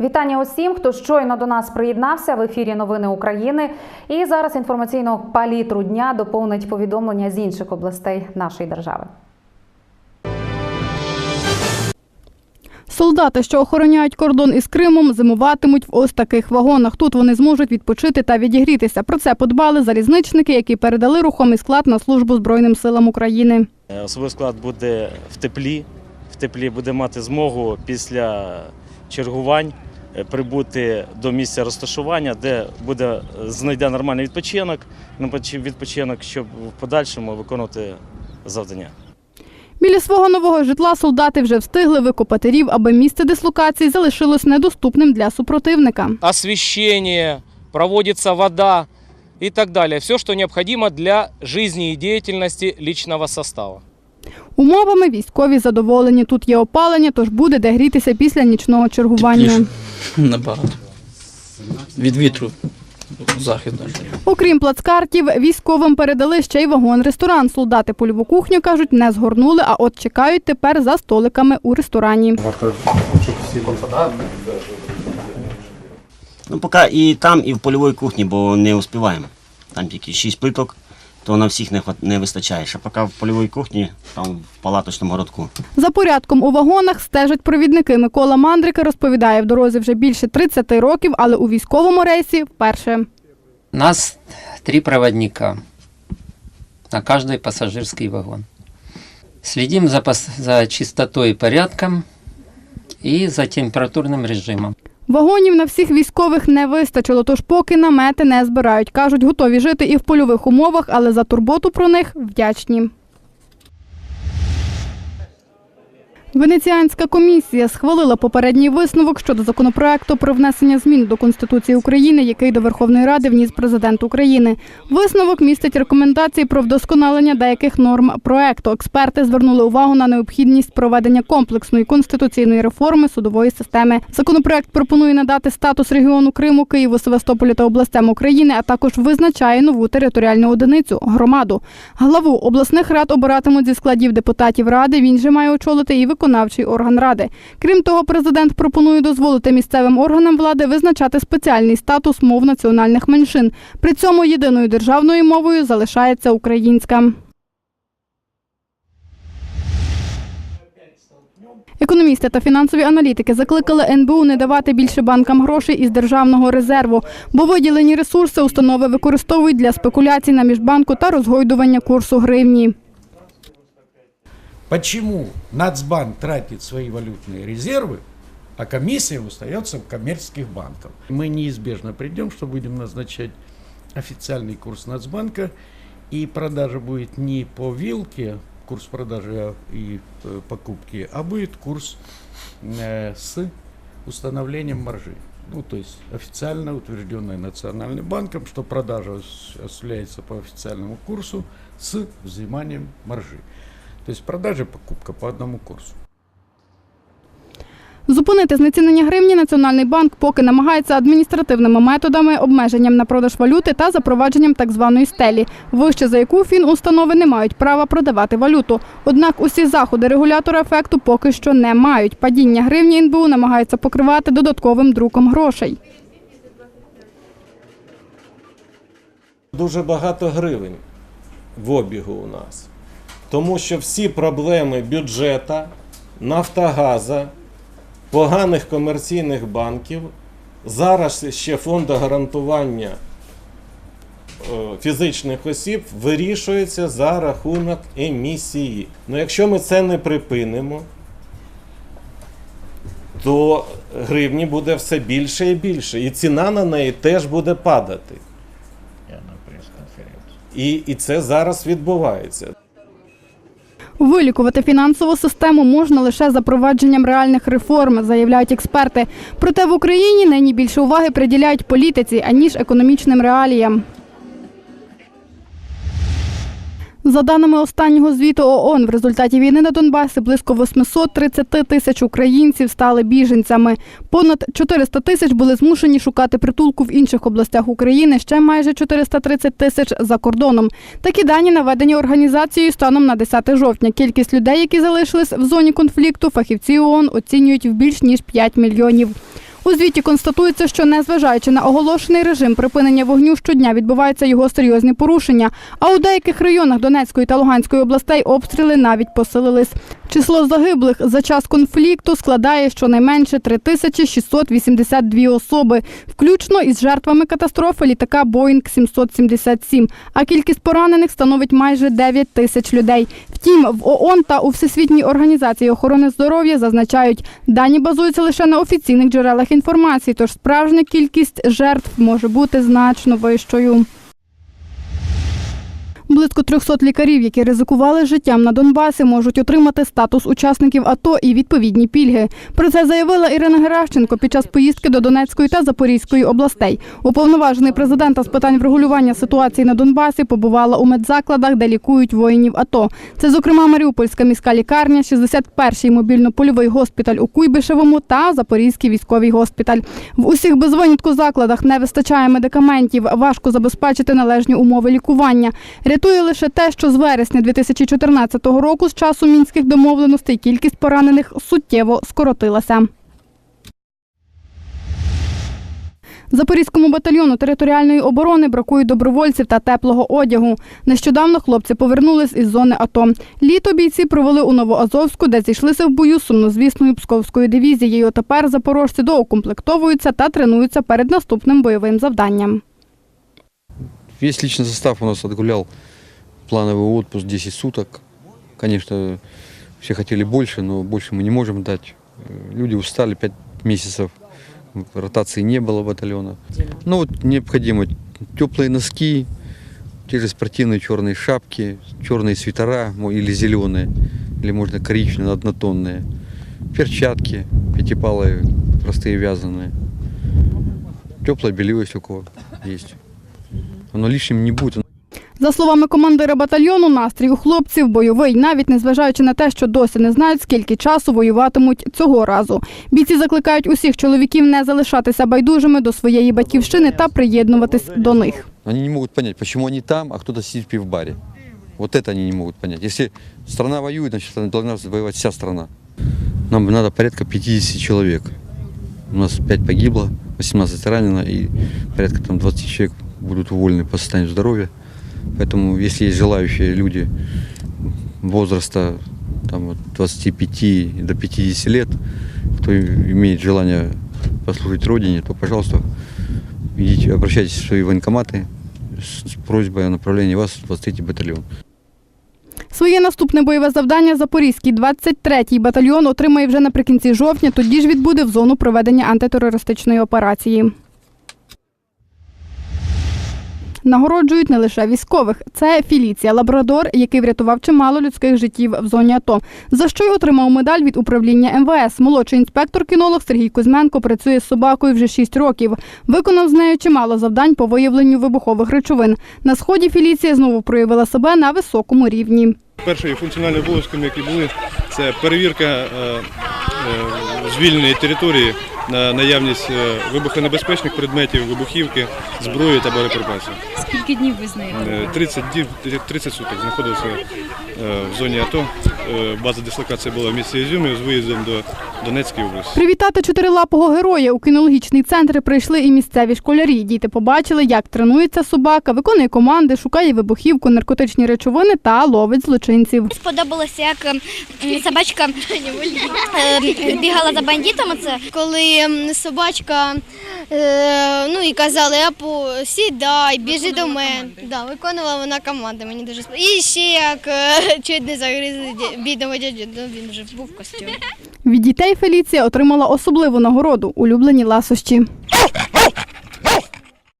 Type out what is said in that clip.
Вітання усім, хто щойно до нас приєднався в ефірі Новини України. І зараз інформаційну палітру дня доповнить повідомлення з інших областей нашої держави. Солдати, що охороняють кордон із Кримом, зимуватимуть в ось таких вагонах. Тут вони зможуть відпочити та відігрітися. Про це подбали залізничники, які передали рухомий склад на службу Збройним силам України. Е, Особовий склад буде в теплі. В теплі буде мати змогу після чергувань прибути до місця розташування, де буде е, знайде нормальний відпочинок, напоч- відпочинок, щоб в подальшому виконувати завдання. Біля свого нового житла солдати вже встигли викопати рів, аби місце дислокації залишилось недоступним для супротивника. освещение, проводится вода и так далее. Все, что необходимо для жизни и деятельности личного состава. Умовами військові задоволені. Тут є опалення, тож буде де грітися після нічного чергування. Набагато. Від вітру захід. Окрім плацкартів, військовим передали ще й вагон-ресторан. Солдати польову кухню кажуть, не згорнули, а от чекають тепер за столиками у ресторані. Ну, поки і там, і в польовій кухні, бо не успіваємо. Там тільки 6 плиток, то на всіх не, не вистачає. Ще поки в польовій кухні, там в палаточному городку. За порядком у вагонах стежать провідники. Микола Мандрика розповідає, в дорозі вже більше 30 років, але у військовому рейсі вперше. Нас три проводника на каждый пассажирский вагон. Следим за, за чистотой и порядком и за температурным режимом. Вагонів на всіх військових не вистачило, тож поки намети не збирають. Кажуть, готові жити і в польових умовах, але за турботу про них вдячні. Венеціанська комісія схвалила попередній висновок щодо законопроекту про внесення змін до Конституції України, який до Верховної Ради вніс президент України. Висновок містить рекомендації про вдосконалення деяких норм проекту. Експерти звернули увагу на необхідність проведення комплексної конституційної реформи судової системи. Законопроект пропонує надати статус регіону Криму, Києву, Севастополю та областям України, а також визначає нову територіальну одиницю громаду. Главу обласних рад обиратимуть зі складів депутатів ради. Він же має очолити і виконавчий орган ради. Крім того, президент пропонує дозволити місцевим органам влади визначати спеціальний статус мов національних меншин. При цьому єдиною державною мовою залишається українська. Економісти та фінансові аналітики закликали НБУ не давати більше банкам грошей із державного резерву, бо виділені ресурси установи використовують для спекуляцій на міжбанку та розгойдування курсу гривні. Почему Нацбанк тратит свои валютные резервы, а комиссия остается в коммерческих банках? Мы неизбежно придем, что будем назначать официальный курс Нацбанка, и продажа будет не по вилке, курс продажи а, и э, покупки, а будет курс э, с установлением маржи. Ну, то есть официально утвержденная Национальным банком, что продажа ос- осуществляется по официальному курсу с взиманием маржи. То есть продажа и покупка по одному курсу. Зупинити знецінення гривні Національний банк поки намагається адміністративними методами, обмеженням на продаж валюти та запровадженням так званої стелі, вище за яку фінустанови не мають права продавати валюту. Однак усі заходи регулятора ефекту поки що не мають. Падіння гривні НБУ намагається покривати додатковим друком грошей. дуже багато гривень в обігу у нас. Тому що всі проблеми бюджета, Нафтогаза, поганих комерційних банків, зараз ще фонду гарантування е, фізичних осіб вирішується за рахунок емісії. Ну, якщо ми це не припинимо, то гривні буде все більше і більше, і ціна на неї теж буде падати. І, і це зараз відбувається. Вилікувати фінансову систему можна лише запровадженням реальних реформ, заявляють експерти. Проте в Україні нині більше уваги приділяють політиці аніж економічним реаліям. За даними останнього звіту ООН, в результаті війни на Донбасі близько 830 тисяч українців стали біженцями. Понад 400 тисяч були змушені шукати притулку в інших областях України. Ще майже 430 тисяч за кордоном. Такі дані наведені організацією станом на 10 жовтня. Кількість людей, які залишились в зоні конфлікту, фахівці ООН оцінюють в більш ніж 5 мільйонів. У звіті констатується, що незважаючи на оголошений режим припинення вогню, щодня відбуваються його серйозні порушення. А у деяких районах Донецької та Луганської областей обстріли навіть посилились. Число загиблих за час конфлікту складає щонайменше 3682 особи, включно із жертвами катастрофи літака Боїнг 777. А кількість поранених становить майже 9 тисяч людей. Втім, в ООН та у Всесвітній організації охорони здоров'я зазначають, дані базуються лише на офіційних джерелах інформації, тож справжня кількість жертв може бути значно вищою. Близько 300 лікарів, які ризикували життям на Донбасі, можуть отримати статус учасників АТО і відповідні пільги. Про це заявила Ірина Геращенко під час поїздки до Донецької та Запорізької областей. Уповноважений президента з питань врегулювання ситуації на Донбасі побувала у медзакладах, де лікують воїнів АТО. Це, зокрема, Маріупольська міська лікарня, 61-й мобільно-польовий госпіталь у Куйбишевому та Запорізький військовий госпіталь. В усіх без винятку закладах не вистачає медикаментів, важко забезпечити належні умови лікування. Рятує лише те, що з вересня 2014 року, з часу мінських домовленостей, кількість поранених суттєво скоротилася. Запорізькому батальйону територіальної оборони бракує добровольців та теплого одягу. Нещодавно хлопці повернулись із зони АТО. Літо бійці провели у Новоазовську, де зійшлися в бою з сумнозвісною Псковською дивізією. Тепер запорожці доукомплектовуються та тренуються перед наступним бойовим завданням. Весь личный состав у нас отгулял плановый отпуск 10 суток. Конечно, все хотели больше, но больше мы не можем дать. Э, Люди устали 5 месяцев, ротации не было батальона. Ну вот необходимо теплые носки, те же спортивные черные шапки, черные свитера или зеленые, или можно коричневые однотонные, перчатки пятипалые, простые вязаные, теплое белье, если у кого есть. Оно лишним не будет. За словами командира батальйону, настрій у хлопців бойовий, навіть незважаючи на те, що досі не знають, скільки часу воюватимуть цього разу. Бійці закликають усіх чоловіків не залишатися байдужими до своєї батьківщини та приєднуватись до них. Они не могут понять, почему они там, а кто-то сидит в пивбаре. Вот это они не могут понять. Если страна воюет, значит, должна воевать вся страна. Нам надо порядка 50 человек. У нас 5 погибло, 18 ранено, и порядка там 20 человек будут уволены по состоянию здоровья. Поэтому, если есть желающие люди возраста там, вот, 25 до 50 лет, кто имеет желание послужить Родине, то, пожалуйста, идите, обращайтесь в свои военкоматы с просьбой о направлении вас в 23-й батальон. Своє наступне бойове завдання Запорізький 23-й батальйон отримає вже наприкінці жовтня. Тоді ж відбуде в зону проведення антитерористичної операції. Нагороджують не лише військових. Це Філіція Лабрадор, який врятував чимало людських життів в зоні АТО. За що й отримав медаль від управління МВС. Молодший інспектор-кінолог Сергій Кузьменко працює з собакою вже 6 років. Виконав з нею чимало завдань по виявленню вибухових речовин. На сході Філіція знову проявила себе на високому рівні. Першими функціональними обов'язками, які були, це перевірка е, е, звільненої території на наявність е, вибухонебезпечних предметів, вибухівки, зброї та боєприпасів. Скільки днів ви з нею? Е, 30 днів, 30 суток знаходився е, в зоні АТО. Е, База дислокації була в місті Ізюмі з виїздом до Донецької області. Привітати чотирилапого героя у кінологічний центр прийшли і місцеві школярі. Діти побачили, як тренується собака, виконує команди, шукає вибухівку, наркотичні речовини та ловить злочинців. Сподобалося, як собачка е, бігала за бандитами. Це коли собачка е, ну і казали, апу, сідай, біжи до мене. Да, виконувала вона команди. Мені дуже сподобалося. І ще як е, чуть не загризли дя- бідного дядю, ну він вже був в костюмі. Від дітей Феліція отримала особливу нагороду улюблені ласощі.